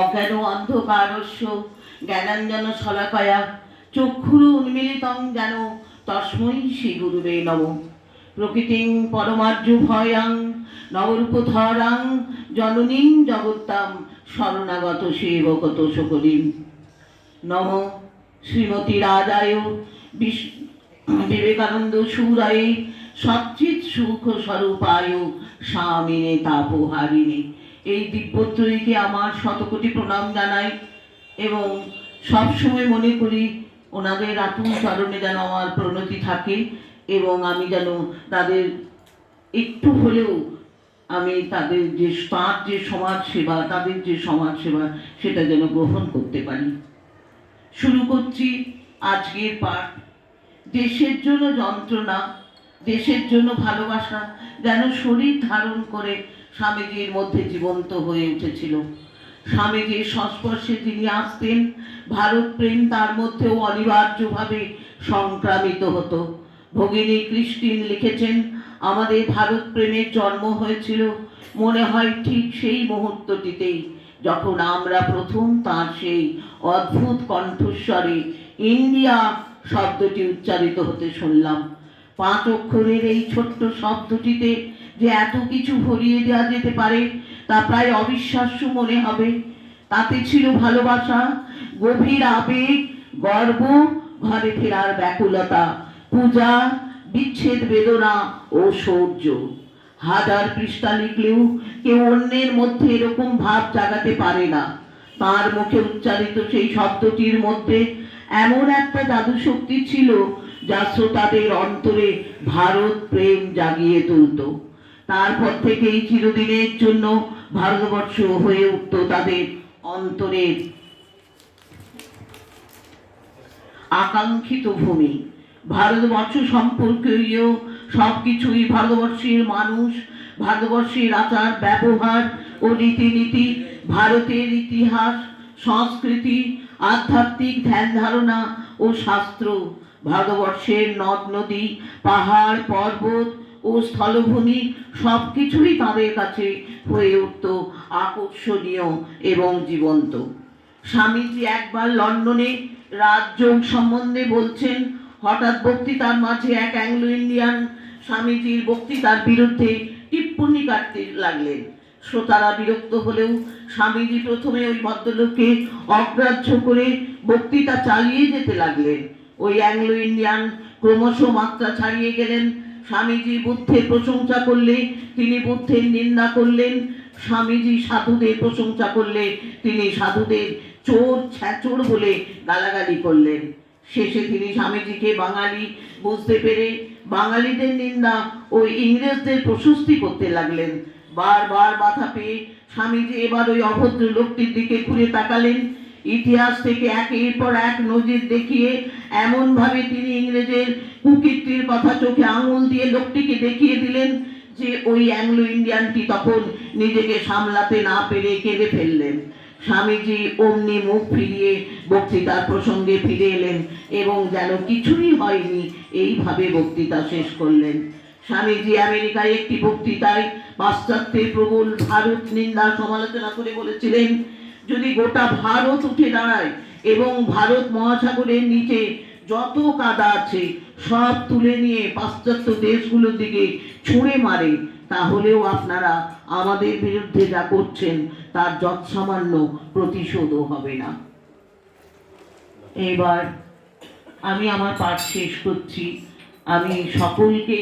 অজ্ঞান অন্ধকারস্য জ্ঞানাঞ্জন শলাকয়া, চক্ষুর উন্মিলিতং যেন তস্মৈ শ্রী গুরুবে নম। প্রকৃতিং পরমার্য ভয়াং নবরূপধরাং, জননীং জগত্তাম, শরণাগত সেবকত সকলিম। নম। শ্রীমতী রাজায় বিবেকানন্দ সুরায় সচ্চিত সুখ স্বরূপায় স্বামিনে তাপহারিণী। এই দিব্যত্রয়ীকে আমার শতকোটি প্রণাম জানাই এবং সবসময় মনে করি ওনাদের আতুল চরণে যেন আমার প্রণতি থাকে এবং আমি যেন তাদের একটু হলেও আমি তাদের যে তার যে সমাজ সেবা, তাদের যে সমাজ সেবা সেটা যেন গ্রহণ করতে পারি। শুরু করছি আজকের পাঠ। দেশের জন্য যন্ত্রণা, দেশের জন্য ভালোবাসা যেন শরীর ধারণ করে স্বামীজির মধ্যে জীবন্ত হয়ে উঠেছিল। স্বামীজির সংস্পর্শে তিনি আসতেন। ভারত প্রেম তার মধ্যেও অনিবার্যভাবে সংক্রামিত হতো। ভগিনী ক্রিস্টিন লিখেছেন, আমাদের ভারত প্রেমের জন্ম হয়েছিল, মনে হয় ঠিক সেই মুহূর্তটিতেই, যখন আমরা প্রথম তার সেই অদ্ভুত কণ্ঠস্বরে ইন্ডিয়া শব্দটি উচ্চারিত হতে শুনলাম। পাঁচ অক্ষরের এই ছোট্ট শব্দটিতে যে এত কিছু ভরিয়ে দেওয়া যেতে পারে, তা প্রায় অবিশ্বাস্য মনে হবে। তাতে ছিল ভালোবাসা, গভীর আবেগ, গর্ব, ঘরে ফেরার ব্যাকুলতা, পূজা, বিচ্ছেদ বেদনা ও সৌর্য। হাজার পৃষ্ঠা লিখলেও কেউ অন্যের মধ্যে এরকম ভাব জাগাতে পারে না। তার মুখে উচ্চারিত সেই শব্দটির মধ্যে এমন একটা জাদু শক্তি ছিল, যা শ্রোতাদের অন্তরে ভারত প্রেম জাগিয়ে তুলত। তারপর থেকেই চিরদিনের জন্য ভারতবর্ষ হয়ে উঠত তাদের অন্তরের আকাঙ্ক্ষিত ভূমি। ভারতবর্ষ সম্পর্কীয় সব কিছুই ভারতবর্ষের মানুষ, ভারতবর্ষের আচার, ব্যবহার ও রীতিনীতি, ভারতের ইতিহাস, সংস্কৃতি, আধ্যাত্মিক ধ্যান ধারণা ও শাস্ত্র। ভারতবর্ষের নদ, নদী, পাহাড়, পর্বত ও স্থলভূমি সব কিছুই তাদের কাছে হয়ে উঠত আকর্ষণীয় এবং জীবন্ত। স্বামীজি একবার লন্ডনে রাজযোগ সম্বন্ধে বলছেন, হঠাৎ বক্তৃতার মাঝে এক অ্যাংলো ইন্ডিয়ান স্বামীজির বক্তৃতার বিরুদ্ধে টিপ্পনি কাটতে লাগলেন। শ্রোতারা বিরক্ত হলেও স্বামীজি প্রথমে ওই ভদ্রলোককে অগ্রাহ্য করে বক্তৃতা চালিয়ে যেতে লাগলেন। ওই অ্যাংলো ইন্ডিয়ান ক্রমশ মাত্রা ছাড়িয়ে গেলেন। স্বামীজি বুদ্ধের প্রশংসা করলে তিনি বুদ্ধের নিন্দা করলেন। স্বামীজি সাধুদের প্রশংসা করলে তিনি সাধুদের চোর, ছ্যাচোর বলে গালাগালি করলেন। শেষে তিনি স্বামীজিকে বাঙালি বুঝতে পেরে বাঙালিদের নিন্দা ও ইংরেজদের প্রশস্তি করতে লাগলেন। বারবার বাধা পেয়ে স্বামীজি এবার ওই অভদ্র লোকটির দিকে ঘুরে তাকালেন। ইতিহাস থেকে একের পর এক নজির দেখিয়ে এমনভাবে তিনি ইংরেজের কুকীর্তির কথা চোখে আঙুল দিয়ে লোকটিকে দেখিয়ে দিলেন যে ওই অ্যাংলো ইন্ডিয়ানটি তখন নিজেকে সামলাতে না পেরে কেঁদে ফেললেন। স্বামীজি অমনি মুখ ফিরিয়ে বক্তৃতার প্রসঙ্গে ফিরে এলেন এবং যেন কিছুই হয়নি এইভাবে বক্তৃতা শেষ করলেন। স্বামীজি আমেরিকায় একটি বক্তৃতায় পাশ্চাত্যের প্রবল ভারত নিন্দা সমালোচনা করে বলেছিলেন যদি গোটা ভারত উঠে দাঁড়ায় এবং ভারত মহাসাগরের নিচে যত কাদা আছে, সব তুলে নিয়ে পাশ্চাত্য দেশগুলোর দিকে ছুঁড়ে মারে, তাহলেও আপনারা আমাদের বিরুদ্ধে যা করছেন, তার যৎসামান্য প্রতিশোধও হবে না। এবার আমি আমার পাঠ শেষ করছি। আমি সকলকে